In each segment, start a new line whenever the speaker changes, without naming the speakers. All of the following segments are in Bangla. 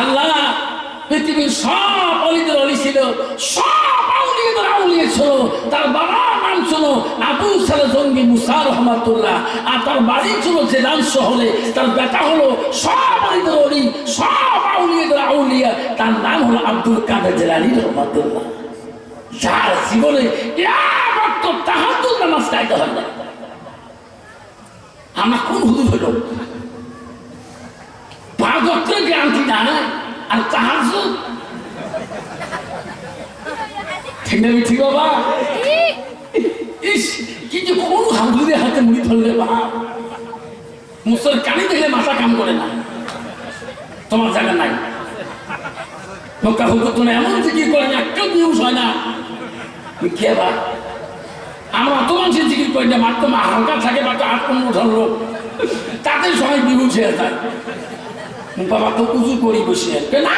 আল্লাহ পৃথিবীর সব অলিদের অলি ছিল, সব আউলিয়াদের আউলিয়া ছিল। তার বাবার নাম ছিল আবু সালে জঙ্গি মুসা রহমাতুল্লাহ। আর তার বাড়ি ছিল জেলান শহরে। তার বেটা হলো সব অলিদের অলি, সব আউলিয়াদের আউলিয়া। তার নাম হলো আব্দুল কাদের জেলানি রহমাতুল্লাহ। যার জীবনে তাহাজুদ নামাজ গাইতে হয় না আমরা কোন হুদুর হইল অক্ষরের গ্যারান্টি না আর তাহাজুদ ঠিক না ঠিক বাবা ইস কিন্তু কোন হামদুদের হাতে মুড়ি ধরলে বা মুসল কানি দেখলে মাথা কাম করে না তোমার জায়গা নাই মক্কা হুজুর তো এমন জিকির করেন একটা নিউজ হয় না কে বা আমরা অত মানুষের জিকির করি না মাত্র হালকা থাকে মাত্র আট পনেরো লোক তাতে সবাই বিহুজ হয়ে যায় বাবা তো উজু করি বসে না?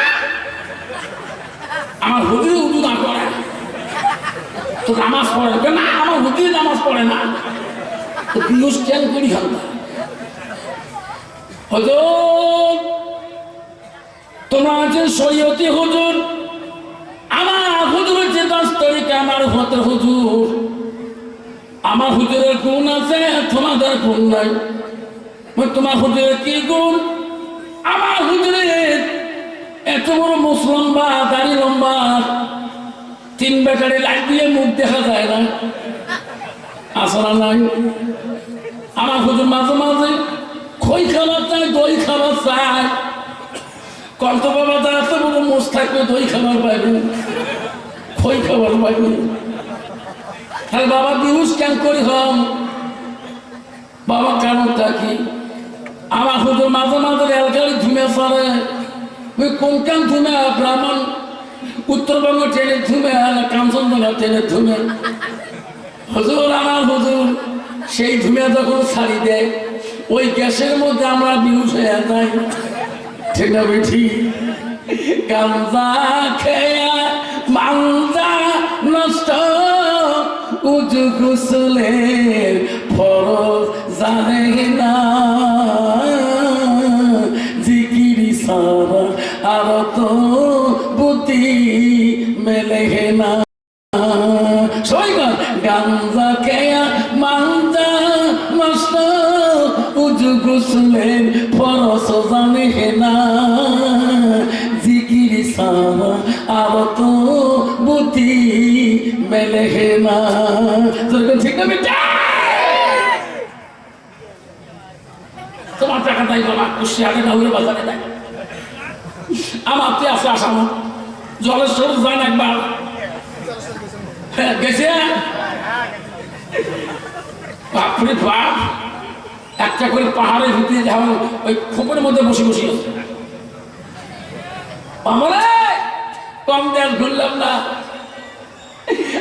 আমার হুজুর উজু না করে। তো নামাজ পড়ে না আমার হুজুর নামাজ পড়ে না। তো বিহুজ কেন করি হালকা হজর, তোমরা আছেন সৈয়তি হুজুর, আমার হুজুর হচ্ছে দশ তারিখে আমার হতের হুজুর। আমার হুজুরের গুণ আছে, তোমাদের গুণ নাই। তোমার হুজুরের কি গুণ? আমার হুজুরের এত বড় মুসলমান বা দাড়ি লম্বা, তিন বেটারে লাইট দিয়ে মুখ দেখা যায় না। আসলা নাই। আমার হুজুর মাঝে মাঝে খই খাবার চায়, দই খাবার চায়। কত বাবা তার এত বড় মোষ থাকবে, দই খাবার পাইবে, খই খাবার পাইবে। তাহলে বাবা বিহুস কেন করি হম? বাবা কেন থাকি আমার হুজুর মাঝে মাঝে রেলগাড়ি ধুমে সরে ওই কোনখান ধুমে? ব্রাহ্মণ উত্তরবঙ্গ ট্রেনে ধুমে কাঞ্চনজঙ্ঘা ট্রেনে ধুমে। হুজুর, আমার হুজুর, সেই ধুমে যখন ছাড়ি দেয়, ওই গ্যাসের মধ্যে আমরা বিহুস হয়ে যাই। ঠিক বেঠি গামজা খেয়া মাংজা নষ্ট, উজু গুসলের ফরজ জানে না। বুতি মেলে না সৈগন গাঞ্জা খেয়া মাঞ্জা নষ্ট উজু গুসলেন, ফরস জানে না জিকিরি সারা আর তো বুতি মেলে না ঠিক না বেটা? তোমার টাকা তাই বাবা আগে না হলে বাজারে দেয়। আমার তুই আছে আসাম। জলেশ্বর যান একবার? হ্যাঁ, গেছে? বাপরে বাপ একটা করে পাহাড়ের ভিতরে যেমন ওই খোপের মধ্যে বসে বসে আছে। আমারে কম দেন ঘুরলাম না।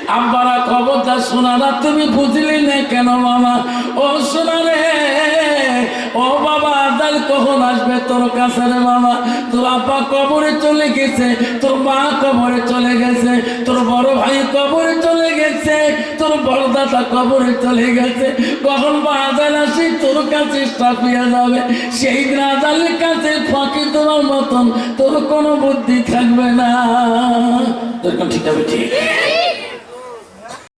আব্বারা খবরটা শোনা না তুমি বুঝলি না কেন মামা? ও শোনা রে কখন আসবে তোর কাছে রে মামা? তোর আব্বা কবরে চলে গেছে, তোর মা কবরে চলে গেছে, তোর বড় ভাই কবরে চলে গেছে, তোর বড় দাদা কবরে চলে গেছে। কখন বা আদাল আসি তোর কাছে স্টাফিয়া যাবে। সেই আদালের কাছে ফাঁকি দেওয়ার মতন তোর কোনো বুদ্ধি থাকবে না। তোর কোন ঠিক হবে ঠিক